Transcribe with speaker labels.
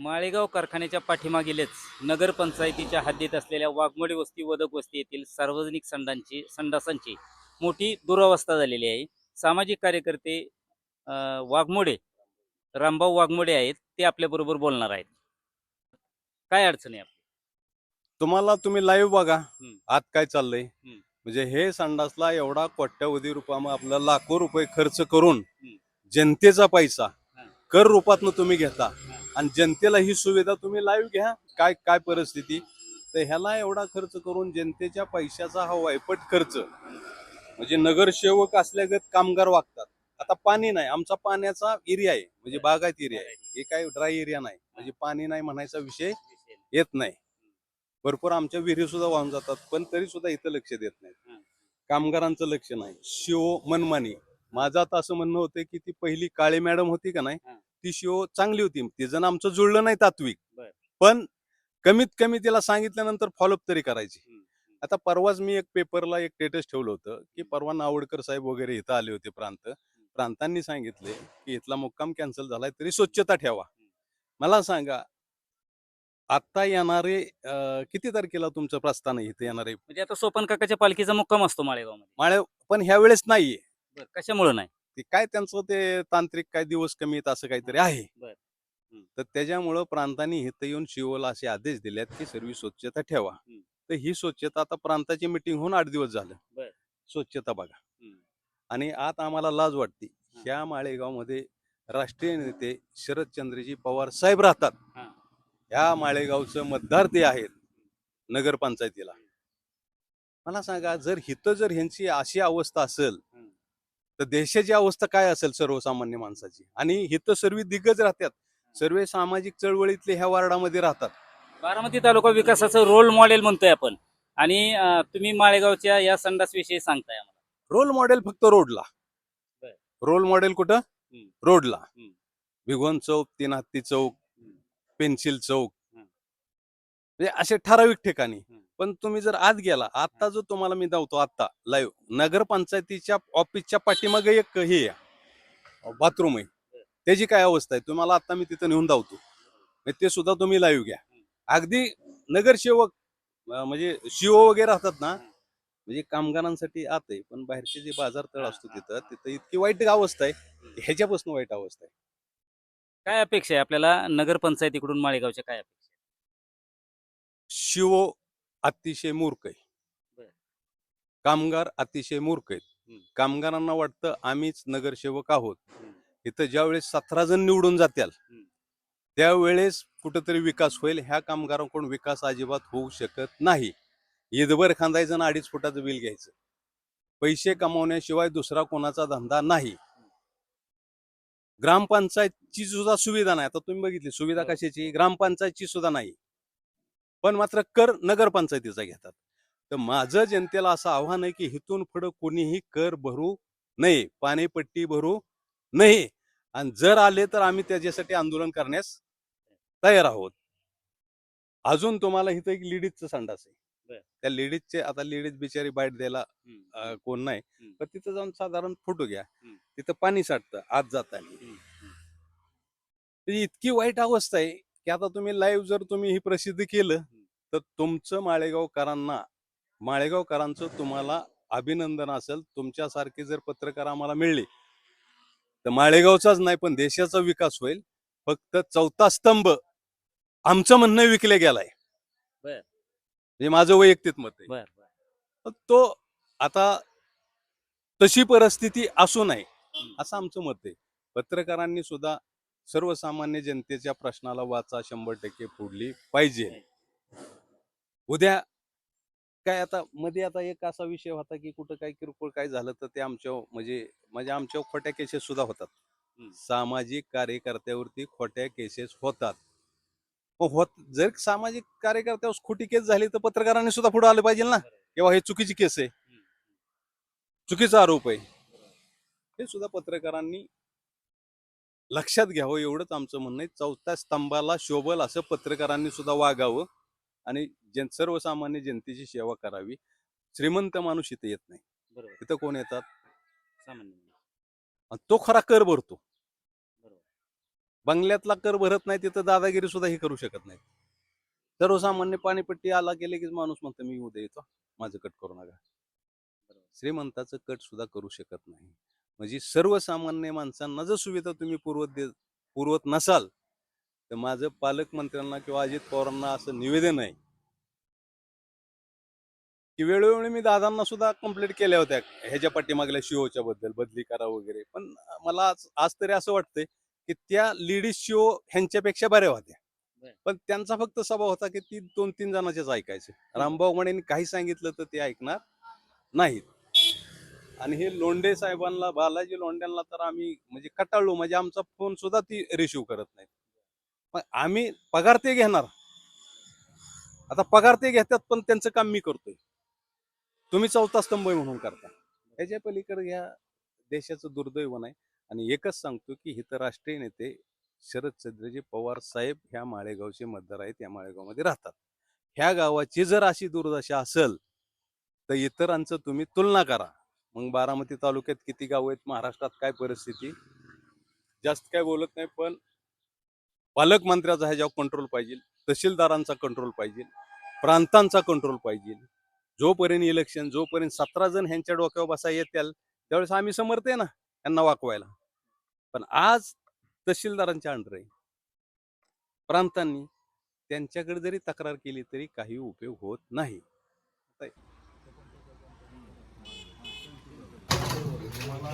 Speaker 1: माळेगाव कारखान्याच्या पाठीमागेलेच नगरपंचायतीच्या हद्दीत असलेल्या वाघमोडी वस्ती वदक वस्ती येथील सार्वजनिक संडांची संडासांची मोठी दुरावस्था झालेली आहे सामाजिक कार्यकर्ते वाघमोडे रामभाऊ वाघमोडे आहेत ते आपल्याबरोबर बोलणार आहेत काय अडचण आहे आपली?
Speaker 2: तुम्हाला तुम्ही लाईव्ह बघा. आत काय चाललंय. म्हणजे हे संडासला एवढा कोट्यावधी रुपयामध्ये आपला लाखो रुपये खर्च करून. जनतेचा पैसा. कर रूपातनं तुम्ही घेता. आणि जनतेला ही सुविधा तुम्ही लाईव्ह घ्या. काय काय परिस्थिती? तर ह्याला एवढा खर्च करून जनतेच्या पैशाचा हा वायपट खर्च. म्हणजे नगरसेवक असल्यागत कामगार वागतात. आता पाणी नाही. आमचा पाण्याचा एरिया आहे. म्हणजे बागायत एरिया आहे. हे काय ड्राय एरिया नाही. म्हणजे पाणी नाही म्हणायचा विषय येत नाही. भरपूर आमच्या विहिरी सुद्धा वाहून जातात. पण तरी सुद्धा इथं लक्ष देत नाही कामगारांचं लक्ष नाही. शिव मनमानी. माझं आता असं म्हणणं होतं की ती पहिली काळे मॅडम होती का नाही? ती शिव चांगली होती. तिचं आमचं जुळलं नाही तात्विक. पण कमीत कमी तिला सांगितल्यानंतर फॉलोअप तरी करायची. आता परवाच मी एक पेपरला एक स्टेटस ठेवलं होतं की परवा नावडकर साहेब वगैरे इथं आले होते प्रांत. प्रांतांनी सांगितले की इथला मुक्काम कॅन्सल झालाय तरी स्वच्छता ठेवा. मला सांगा आता येणारे किती तारखेला तुमचं प्रस्थान आहे इथे येणारे?
Speaker 1: म्हणजे आता सोपन काकाच्या पालखीचा मुक्काम असतो माळेगावमध्ये.
Speaker 2: माळे पण ह्या वेळेस नाहीये
Speaker 1: कशामुळे नाही?
Speaker 2: ते काय त्यांचं ते तांत्रिक काय दिवस कमी आहेत असं काहीतरी आहे
Speaker 1: बरं. हं.
Speaker 2: तर त्याच्यामुळं प्रांतांनी इथं येऊन शिवला असे आदेश दिलेत की सर्व स्वच्छता ठेवा
Speaker 1: हं.
Speaker 2: तर ही स्वच्छता आता प्रांताची मिटिंग होऊन आठ दिवस झालं
Speaker 1: बरं.
Speaker 2: स्वच्छता बघा
Speaker 1: हं.
Speaker 2: आणि आता आम्हाला लाज वाटते ह्या माळेगावमध्ये राष्ट्रीय नेते शरदचंद्रजी पवार साहेब राहतात
Speaker 1: हां.
Speaker 2: ह्या माळेगावचं मतदार ते आहेत नगरपंचायतीला मला सांगा जर हिथं जर ह्यांची अशी अवस्था असेल
Speaker 1: हं.
Speaker 2: तर देशाची अवस्था काय असेल सर्वसामान्य माणसाची आणि हिथं सर्व दिग्गज राहतात सर्व सामाजिक चळवळीतले ह्या वार्डामध्ये राहतात
Speaker 1: बारामती तालुका विकासाचं रोल मॉडेल म्हणतोय आपण आणि अं, तुम्ही माळेगावच्या या संडास विषयी सांगताय आम्हाला
Speaker 2: रोल मॉडेल फक्त रोडला
Speaker 1: बर.
Speaker 2: रोल मॉडेल कुठं
Speaker 1: हम्म.
Speaker 2: रोडला
Speaker 1: हम्म.
Speaker 2: भिगवण चौक तीन हत्ती चौक
Speaker 1: हम्म.
Speaker 2: पेन्सिल चौक
Speaker 1: हम्म.
Speaker 2: म्हणजे असे ठराविक ठिकाणी
Speaker 1: हम्म.
Speaker 2: पण तुम्ही जर आत गेला आता जो तुम्हाला मी धावतो आता लाईव्ह नगरपंचायतीच्या ऑफिसच्या पाठीमागे एक हे बाथरूम आहे. त्याची काय अवस्था आहे? तुम्हाला आता मी तिथं नेऊन धावतो. ते सुद्धा तुम्ही लाईव्ह घ्या. अगदी नगरसेवक म्हणजे शिओ वगैरे राहतात ना म्हणजे कामगारांसाठी आत आहे पण बाहेरचे जे बाजार तळ असतो तिथं तिथं इतकी वाईट अवस्था आहे. ह्याच्यापासून वाईट अवस्था आहे.
Speaker 1: काय अपेक्षा आहे आपल्याला नगरपंचायतीकडून माळेगावच्या काय अपेक्षा?
Speaker 2: शिव अतिशय मूर्ख आहे. कामगार अतिशय मूर्ख आहेत. कामगारांना वाटतं आम्हीच नगरसेवक आहोत. इथं ज्यावेळेस सतरा जण निवडून जातील
Speaker 1: हम्म.
Speaker 2: त्यावेळेस कुठंतरी विकास होईल ह्या कामगारांकडून विकास अजिबात होऊ शकत नाही ईदभर खांदायचं आणि अडीच फुटाचं बिल घ्यायचं पैसे कमावण्याशिवाय दुसरा कोणाचा धंदा नाही ग्रामपंचायतची सुद्धा सुविधा नाही आता तुम्ही बघितली सुविधा. कशाची ग्रामपंचायतची सुद्धा नाही पण मात्र कर नगरपंचायतीचा घेतात. तर माझं जनतेला असं आव्हान आहे की हिथून पुढं कोणीही कर भरू नये पाणीपट्टी भरू नये. आणि जर आले तर आम्ही त्याच्यासाठी आंदोलन करण्यास तयार आहोत. अजून तुम्हाला इथं एक लेडीजचं संडास आहे. त्या लेडीजचे आता लेडीज बिचारी बाईट द्यायला कोण नाही. पण तिथं जाऊन साधारण फोटो घ्या. तिथं पाणी साठतं आत जाताना. इतकी वाईट अवस्था आहे. की आता तुम्ही लाईव्ह जर तुम्ही ही प्रसिद्ध केलं तर तुमचं माळेगावकरांना माळेगावकरांचं तुम्हाला अभिनंदन असेल. तुमच्यासारखे जर पत्रकार आम्हाला मिळले तर माळेगावचाच नाही पण देशाचा विकास होईल. फक्त चौथा स्तंभ आमचं म्हणणं विकले गेलाय. म्हणजे माझं वैयक्तिक मत आहे. तो आता तशी परिस्थिती असू नये असं आमचं मत आहे. पत्रकारांनी सुद्धा सर्वसामान्य जनतेच्या प्रश्नाला वाचा शंभर टक्के फोडली पाहिजे. उद्या काय आता मध्ये आता एक असा विषय होता की कुठं काय किरकोळ काय झालं तर ते आमच्या म्हणजे म्हणजे आमच्या खोट्या केसेस सुद्धा होतात. सामाजिक कार्यकर्त्यावरती खोट्या केसेस होतात. होत जर सामाजिक कार्यकर्त्यावर खोटी केस झाली तर पत्रकारांनी सुद्धा पुढे आलं पाहिजे ना? किंवा हे चुकीची केस आहे. चुकीचा आरोप आहे. हे सुद्धा पत्रकारांनी लक्षात घ्यावं एवढंच आमचं म्हणणं आहे. चौथ्या स्तंभाला शोभल असं पत्रकारांनी सुद्धा वागावं आणि जन सर्वसामान्य जनतेची सेवा करावी. श्रीमंत माणूस इथे येत नाही.
Speaker 1: बरोबर.
Speaker 2: इथं कोण येतात?
Speaker 1: सामान्य
Speaker 2: आणि तो खरा कर भरतो.
Speaker 1: बरोबर.
Speaker 2: बंगल्यातला कर भरत नाही तिथं दादागिरी सुद्धा हे करू शकत नाही. सर्वसामान्य पाणीपट्टी आला गेले की माणूस म्हणतो मी उद्या येतो. माझं कट करू नका. श्रीमंताचं कट सुद्धा करू शकत नाही. म्हणजे सर्वसामान्य माणसांना जर सुविधा तुम्ही पुरवत दे पुरवत नसाल तर माझं पालकमंत्र्यांना किंवा अजित पवारांना असं निवेदन आहे की वेळोवेळी मी दादांना सुद्धा कंप्लेंट केल्या होत्या ह्याच्या पाठीमागल्या शिओच्या बद्दल बदली करा वगैरे. पण मला आज आज तरी असं वाटतंय की त्या लेडीज शिओ ह्यांच्यापेक्षा बऱ्या होत्या. पण त्यांचा फक्त स्वभाव होता की ती दोन तीन जणांचेच ऐकायचे. रामभाऊ म्हणेन काही सांगितलं तर ते ऐकणार नाहीत. आणि हे लोंढे साहेबांना बालाजी लोंढ्यांना तर आम्ही म्हणजे कटाळलो. म्हणजे आमचा फोन सुद्धा ती रिसिव्ह करत नाही पण आम्ही पगार ते घेणार. आता पगार ते घेतात पण त्यांचं काम मी करतोय. तुम्ही चौथा स्तंभ म्हणून करता. याच्या पलीकडे ह्या देशाचं दुर्दैव नाही आणि एकच सांगतो की इथं राष्ट्रीय नेते शरद चंद्रजी पवार साहेब ह्या माळेगावचे मतदार आहेत. या माळेगावमध्ये राहतात. ह्या गावाची जर अशी दुर्दशा असेल तर इतरांचं तुम्ही तुलना करा. मग बारामती तालुक्यात किती गाव आहेत महाराष्ट्रात काय परिस्थिती? जास्त काय बोलत नाही पण पालकमंत्र्याचा ह्याच्यावर कंट्रोल पाहिजे तहसीलदारांचा कंट्रोल पाहिजे प्रांतांचा कंट्रोल पाहिजे. जोपर्यंत इलेक्शन जोपर्यंत सतरा जण ह्यांच्या डोक्यावर बसा येतील त्यावेळेस आम्ही समर्थ आहे ना यांना वाकवायला. पण आज तहसीलदारांच्या अंडर आहे. प्रांतांनी त्यांच्याकडे जरी तक्रार केली तरी काही उपयोग होत नाही. तुम्हाला